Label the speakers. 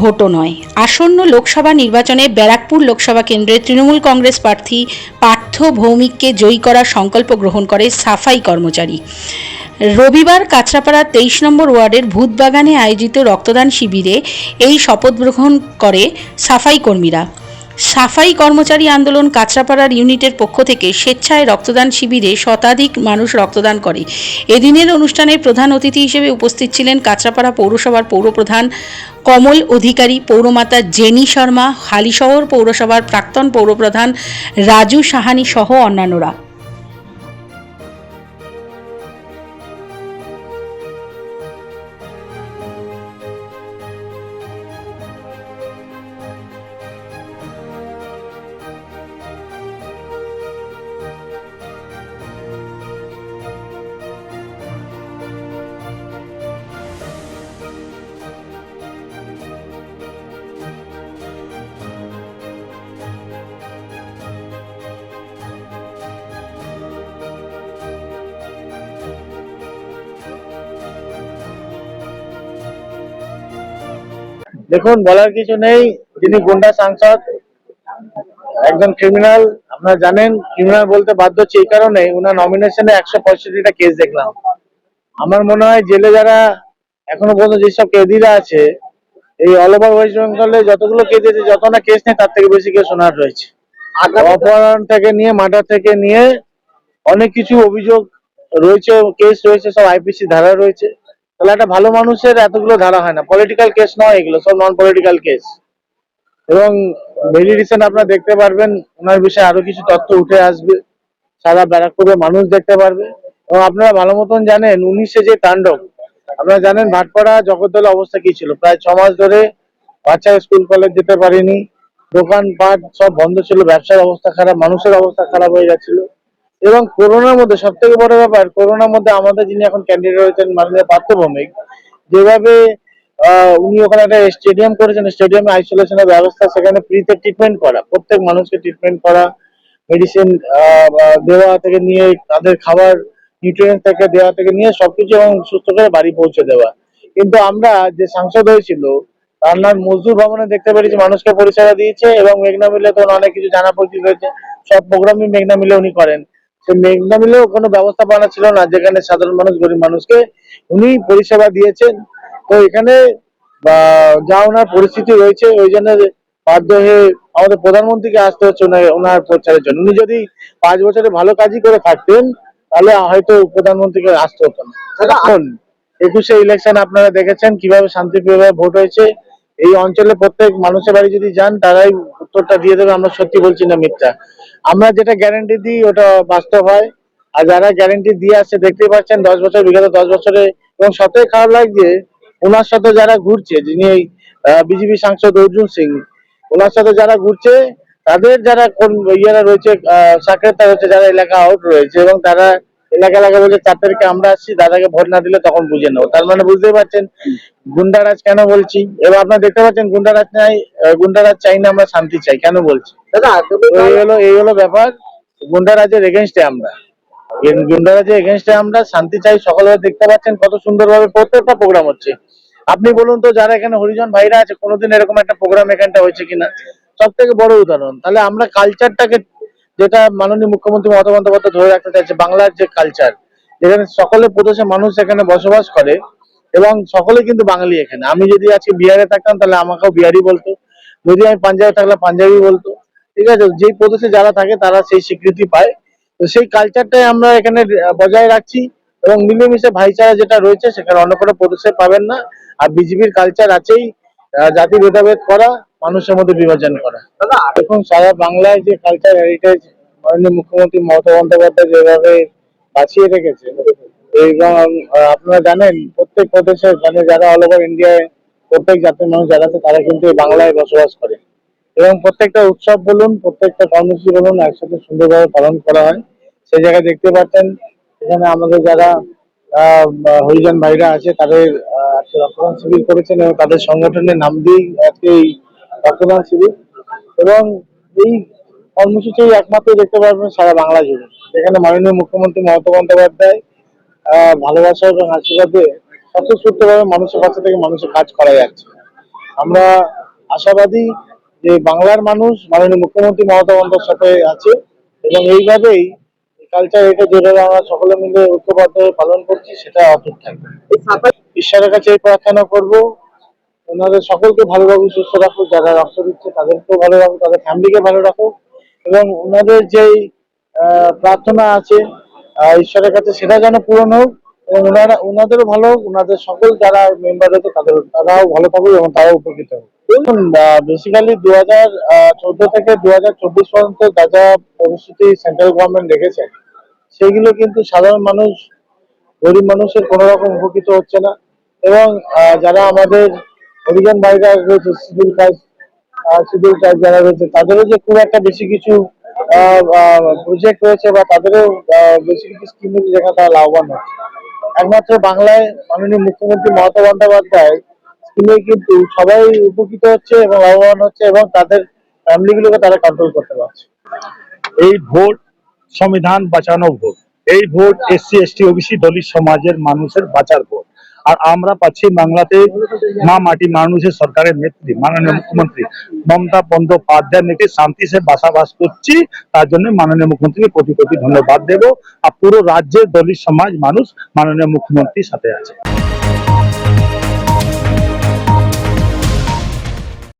Speaker 1: ভোটও নয়। আসন্ন লোকসভা নির্বাচনে ব্যারাকপুর লোকসভা কেন্দ্রের তৃণমূল কংগ্রেস প্রার্থী পার্থ ভৌমিককে জয়ী করার সংকল্প গ্রহণ করে সাফাই কর্মচারী। রবিবার কাছড়াপাড়া তেইশ নম্বর ওয়ার্ডের ভূতবাগানে আয়োজিত রক্তদান শিবিরে এই শপথ গ্রহণ করে সাফাই কর্মীরা। সাফাই কর্মচারী আন্দোলন কাঁচরাপাড়ার ইউনিটের পক্ষ থেকে স্বেচ্ছায় রক্তদান শিবিরে শতাধিক মানুষ রক্তদান করে। এদিনের অনুষ্ঠানে প্রধান অতিথি হিসেবে উপস্থিত ছিলেন কাঁচরাপাড়া পৌরসভার পৌরপ্রধান কমল অধিকারী, পৌরমাতা জেনি শর্মা, হালিশহর পৌরসভার প্রাক্তন পৌরপ্রধান রাজু সাহানি সহ অন্যান্যরা।
Speaker 2: দেখুন বলার কিছু নেই। যিনি গুন্ডা সাংসদ একজন ক্রিমিনাল আপনারা জানেন ক্রিমিনাল বলতে বাধ্য হচ্ছে এই কারণে ওনার নমিনেশনে একশো পঁয়ষট্টিটা কেস দেখলাম। আমার মনে হয় জেলে যারা এখনও পর্যন্ত যেসব কেদিরা আছে এই অল ওভার ওয়েস্ট বেঙ্গলে যতগুলো কেস আছে যত না কেস নেই তার থেকে বেশি কেস ওনার রয়েছে। অপহরণ থেকে নিয়ে মার্ডার থেকে নিয়ে অনেক কিছু অভিযোগ রয়েছে কেস রয়েছে সব আইপিসি ধারা রয়েছে। তাহলে একটা ভালো মানুষের এতগুলো ধারা হয় না। পলিটিক্যাল কেস নয় এগুলো, সব নন পলিটিক্যাল কেস এবং ভেরি রিসেন্ট আপনারা দেখতে পারবেন, ওনার বিষয়ে আরও কিছু তথ্য উঠে আসবে। সারা ব্যারাকপুরে মানুষ দেখতে পারবে। এবং আপনারা ভালো মতন জানেন, উনিশে যে তাণ্ডব, আপনারা জানেন ভাটপাড়া, জগদ্দলের অবস্থা কি ছিল? প্রায় ছ মাস ধরে বাচ্চারা স্কুল, কলেজ যেতে পারেনি। দোকানপাট সব বন্ধ ছিল, ব্যবসার অবস্থা খারাপ, মানুষের অবস্থা খারাপ হয়ে যাচ্ছিল। এবং করোনার মধ্যে সব থেকে বড় ব্যাপার, করোনার মধ্যে আমাদের যিনি এখন ক্যান্ডিডেট হয়েছেন মাননীয় পার্থ ভৌমিক, যেভাবে উনি ওখানে একটা স্টেডিয়াম করেছেন স্টেডিয়ামে আইসোলেশনের ব্যবস্থা, সেখানে ফ্রিতে ট্রিটমেন্ট করা, প্রত্যেক মানুষকে ট্রিটমেন্ট করা মেডিসিন দেওয়া থেকে নিয়ে, তাদের খাবার নিউট্রিয়েন্ট থেকে দেওয়া থেকে নিয়ে সবকিছু এবং সুস্থ করে বাড়ি পৌঁছে দেওয়া। কিন্তু আমরা যে সাংসদ হয়েছিল, তার নাম মজদুর ভবনে দেখতে পেরেছি, মানুষকে পরিষেবা দিয়েছে এবং মেঘনা মিলে তো অনেক কিছু জানা পরিচিত হয়েছে, সব প্রোগ্রামই মেঘনা মিলে উনি করেন। মেঘনা মিলেও কোনো ব্যবস্থাপনা ছিল না যেখানে সাধারণ মানুষ গরিব মানুষকে উনি পরিষেবা দিয়েছেন। তো এখানে যা ওনার পরিস্থিতি রয়েছে ওই জন্য বাধ্য হয়ে আমাদের প্রধানমন্ত্রীকে আসতে হচ্ছে ওনার প্রচারের জন্য। উনি যদি পাঁচ বছরে ভালো কাজই করে থাকতেন তাহলে হয়তো প্রধানমন্ত্রীকে আসতে হতো না। এখন একুশে ইলেকশন আপনারা দেখেছেন কীভাবে শান্তিপ্রিয়ভাবে ভোট হয়েছে। এই অঞ্চলে প্রত্যেক মানুষের বাড়ি যদি যান তারাই উত্তরটা দিয়ে দেবে আমরা সত্যি বলছি না মিথ্যা। আমরা যেটা গ্যারেন্টি দিই, ওটা বাস্তব হয়। আর যারা গ্যারেন্টি দিয়ে আসছে, দেখতেই পাচ্ছেন, দশ বছর, বিগত দশ বছরে। এবং সবথেকে খারাপ লাগছে, ওনার সাথে যারা ঘুরছে, যিনি এই বিজেপি সাংসদ অর্জুন সিং, ওনার সাথে যারা ঘুরছে, তাদের যারা কোন ইয়েরা রয়েছে সাক্ষরতা রয়েছে যারা এলাকা আউট রয়েছে, এবং তারা এলাকা এলাকা বলছে চার তারিখে আমরা আসছি দাদাকে ভোট না দিলে তখন বুঝে নেব। তার মানে বুঝতেই পারছেন গুন্ডারাজ কেন বলছি? এবার আপনারা দেখতে পাচ্ছেন গুন্ডারাজ নাই গুন্ডারাজ চাই না আমরা শান্তি চাই কেন বলছি?
Speaker 3: দাদা
Speaker 2: এই হলো এই হলো ব্যাপার গুন্ডারাজের এগেনস্টে আমরা। গুন্ডারাজের এগেনস্টে আমরা শান্তি চাই সকালবেলা দেখতে পাচ্ছেন কত সুন্দরভাবে প্রত্যেকটা প্রোগ্রাম হচ্ছে। আপনি বলুন তো যারা এখানে হরিজন ভাইরা আছে কোনোদিন এরকম একটা প্রোগ্রাম এখানটা হয়েছে কিনা? সব থেকে বড় উদাহরণ তাহলে আমরা কালচারটাকে যেটা মাননীয় মুখ্যমন্ত্রী মমতা বন্দ্যোপাধ্যায় ধরে রাখতে চাইছে, বাংলার যে কালচার যেখানে সকলে প্রদেশের মানুষ এখানে বসবাস করে এবং সকলে কিন্তু বাঙালি এখানে। আমি যদি আজকে বিহারে থাকতাম, তাহলে আমাকেও বিহারি বলতো। যদি আমি পাঞ্জাবে থাকলে পাঞ্জাবি বলতো। ঠিক আছে? যেই প্রদেশে যারা থাকে, তারা সেই স্বীকৃতি পায়। তো সেই কালচারটাই আমরা এখানে বজায় রাখছি এবং মিলেমিশে ভাইচারা যেটা রয়েছে, সেখানে অন্য কোনো প্রদেশে পাবেন না। আর বিজেপির কালচার আছেই। জাতি ভেদাভেদ করা মানুষের মধ্যে বিভাজন করা। এখন সারা বাংলায় যে কালচার হেরিটেজ মাননীয় মুখ্যমন্ত্রী মমতা বন্দ্যোপাধ্যায় যেভাবে বাঁচিয়ে রেখেছে এবং আপনারা জানেন প্রত্যেক প্রদেশের মানে যারা অল ওভার ইন্ডিয়ায় প্রত্যেক জাতির মানুষ যারা আছে তারা কিন্তু বাংলায় বসবাস করে। এবং প্রত্যেকটা উৎসব বলুন প্রত্যেকটা কর্মসূচি বলুন একসাথে সুন্দরভাবে পালন করা হয়। সেই জায়গায় দেখতে পাচ্ছেন এখানে আমাদের যারা আহ, হরিজন ভাইরা আছে তাদের রক্তদান শিবির করেছেন এবং তাদের সংগঠনের নাম দিয়েই আজকে এই রক্তদান শিবির। এবং এই কর্মসূচি একমাত্র দেখতে পারবেন সারা বাংলা জুড়ে। মাননীয় মুখ্যমন্ত্রী মমতা বন্দ্যোপাধ্যায় ভালোবাসা এবং স্বতঃস্ফূর্তভাবে মানুষের কাছে থেকে মানুষের কাজ করা যাচ্ছে। আমরা আশাবাদী যে বাংলার মানুষ মাননীয় মুখ্যমন্ত্রী মমতা বন্দ্যোপাধ্যায় সাথে আছে এবং এইভাবেই কালচার এটা যেভাবে আমরা সকলে মিলে ঐক্যবদ্ধ পালন করছি, সেটা অটুট থাকবে। ঈশ্বরের কাছে এই প্রার্থনা করব। ওনাদের সকলকে ভালোভাবে সুস্থ রাখুক, যারা রক্ত দিচ্ছে তাদেরকেও ভালো রাখুক, তাদের ফ্যামিলিকে ভালো রাখুক এবং ওনাদের যেই প্রার্থনা আছে ঈশ্বরের কাছে সেটা যেন পূরণ হোক এবং ওনারা, ওনাদেরও ভালো হোক, ওনাদের সকল যারা মেম্বার আছে তাদের, তারাও ভালো থাকুক এবং তারাও উপকৃত হোক। দেখুন বেসিক্যালি দু হাজার চোদ্দ থেকে দু হাজার চব্বিশ পর্যন্ত যা যা পরিস্থিতি সেন্ট্রাল গভর্নমেন্ট রেখেছে সেগুলো কিন্তু সাধারণ মানুষ, গরিব মানুষের কোনো রকম উপকৃত হচ্ছে না। এবং যারা আমাদের হরিজন ভাইরা রয়েছে সিভিল কাজ সিভিল কাজ যারা রয়েছে, তাদেরও যে খুব একটা বেশি কিছু প্রজেক্ট রয়েছে বা তাদেরও বেশি কিছু স্কিম রয়েছে যেখানে তারা লাভবান হচ্ছে। একমাত্র বাংলায় মাননীয় মুখ্যমন্ত্রী মমতা বন্দ্যোপাধ্যায় স্কিমে কিন্তু সবাই উপকৃত হচ্ছে এবং লাভবান হচ্ছে এবং তাদের ফ্যামিলিগুলোকে তারা কন্ট্রোল করতে পারছে।
Speaker 3: এই ভোট সংবিধান বাঁচানো ভোট। এই vote SC, ST, OBC, Dalit সমাজের মানুষের বাঁচার ভোট। আর আমরা পাচ্ছি বাংলাতে মা মাটি মানুষের সরকারের নেত্রী, মাননীয় মুখ্যমন্ত্রী। মমতা বন্দ্যোপাধ্যায় নেত্রী শান্তি সে বাসাবাস করছি, তার জন্য মাননীয় মুখ্যমন্ত্রীকে কোটি কোটি ধন্যবাদ দেব। আর পুরো রাজ্যের দলিত সমাজ মানুষ মাননীয় মুখ্যমন্ত্রীর সাথে আছে।